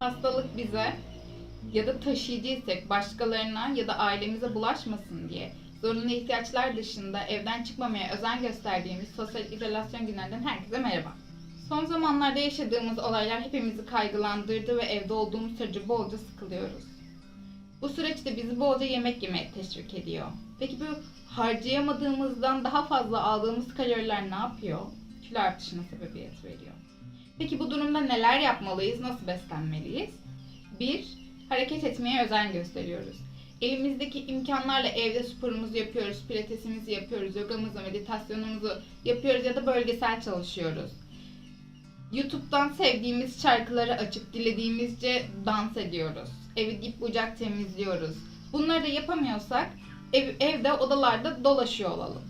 Hastalık bize ya da taşıyıcıysak başkalarına ya da ailemize bulaşmasın diye zorunlu ihtiyaçlar dışında evden çıkmamaya özen gösterdiğimiz sosyal izolasyon günlerinden herkese merhaba. Son zamanlarda yaşadığımız olaylar hepimizi kaygılandırdı ve evde olduğumuz sürece bolca sıkılıyoruz. Bu süreçte bizi bolca yemek yemeye teşvik ediyor. Peki bu harcayamadığımızdan daha fazla aldığımız kaloriler ne yapıyor? Kilo artışına sebebiyet veriyor. Peki bu durumda neler yapmalıyız? Nasıl beslenmeliyiz? 1. Hareket etmeye özen gösteriyoruz. Elimizdeki imkanlarla evde sporumuzu yapıyoruz, pilatesimizi yapıyoruz, yogamızı, meditasyonumuzu yapıyoruz ya da bölgesel çalışıyoruz. YouTube'dan sevdiğimiz şarkıları açıp dilediğimizce dans ediyoruz. Evi dip bucak temizliyoruz. Bunları da yapamıyorsak ev, evde odalarda dolaşıyor olalım.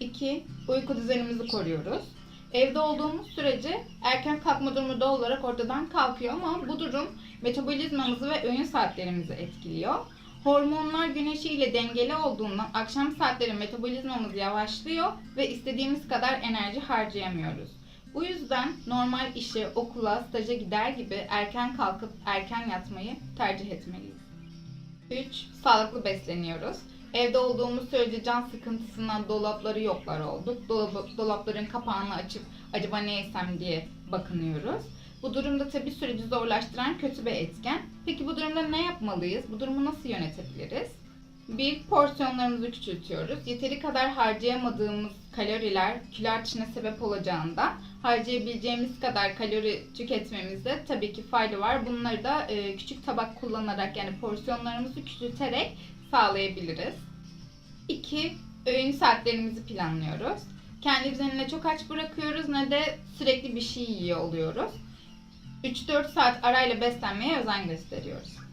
2. Uyku düzenimizi koruyoruz. Evde olduğumuz sürece erken kalkma durumu doğal olarak ortadan kalkıyor ama bu durum metabolizmamızı ve öğün saatlerimizi etkiliyor. Hormonlar güneşi ile dengeli olduğundan akşam saatleri metabolizmamız yavaşlıyor ve istediğimiz kadar enerji harcayamıyoruz. Bu yüzden normal işe, okula, staja gider gibi erken kalkıp erken yatmayı tercih etmeliyiz. 3. Sağlıklı besleniyoruz. Evde olduğumuz sürece can sıkıntısından dolapları yoklar olduk. Dolabı, dolapların kapağını açıp acaba ne yesem diye bakınıyoruz. Bu durumda tabii süreci zorlaştıran kötü bir etken. Peki bu durumda ne yapmalıyız? Bu durumu nasıl yönetebiliriz? Bir, porsiyonlarımızı küçültüyoruz. Yeteri kadar harcayamadığımız kaloriler kilo artışına sebep olacağından harcayabileceğimiz kadar kalori tüketmemizde tabii ki fayda var. Bunları da e, küçük tabak kullanarak yani porsiyonlarımızı küçülterek sağlayabiliriz. 2. Öğün saatlerimizi planlıyoruz. Kendimizi ne çok aç bırakıyoruz ne de sürekli bir şey yiyor oluyoruz. 3-4 saat arayla beslenmeye özen gösteriyoruz.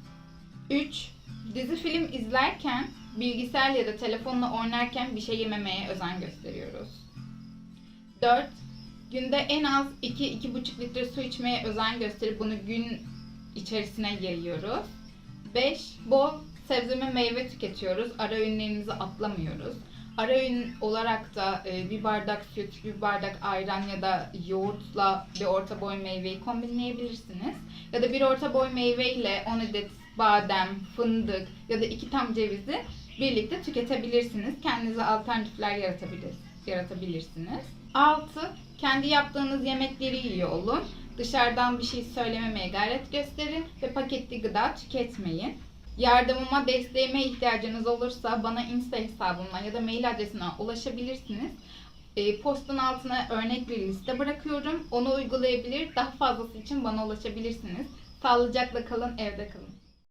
3. Dizi film izlerken, bilgisayar ya da telefonla oynarken bir şey yememeye özen gösteriyoruz. 4. Günde en az 2-2,5 litre su içmeye özen gösterip bunu gün içerisine yayıyoruz. 5. Bol sebze ve meyve tüketiyoruz. Ara öğünlerimizi atlamıyoruz. Ara öğün olarak da e, bir bardak süt, bir bardak ayran ya da yoğurtla bir orta boy meyveyi kombinleyebilirsiniz. Ya da bir orta boy meyve ile 10 adet badem, fındık ya da iki tam cevizi birlikte tüketebilirsiniz. Kendinize alternatifler yaratabilir, yaratabilirsiniz. 6. Kendi yaptığınız yemekleri yiyor olun. Dışarıdan bir şey söylememeye gayret gösterin ve paketli gıda tüketmeyin. Yardımıma, desteğime ihtiyacınız olursa bana Insta hesabımdan ya da mail adresine ulaşabilirsiniz. E, postun altına örnek bir liste bırakıyorum. Onu uygulayabilir, daha fazlası için bana ulaşabilirsiniz. Sağlıcakla kalın, evde kalın.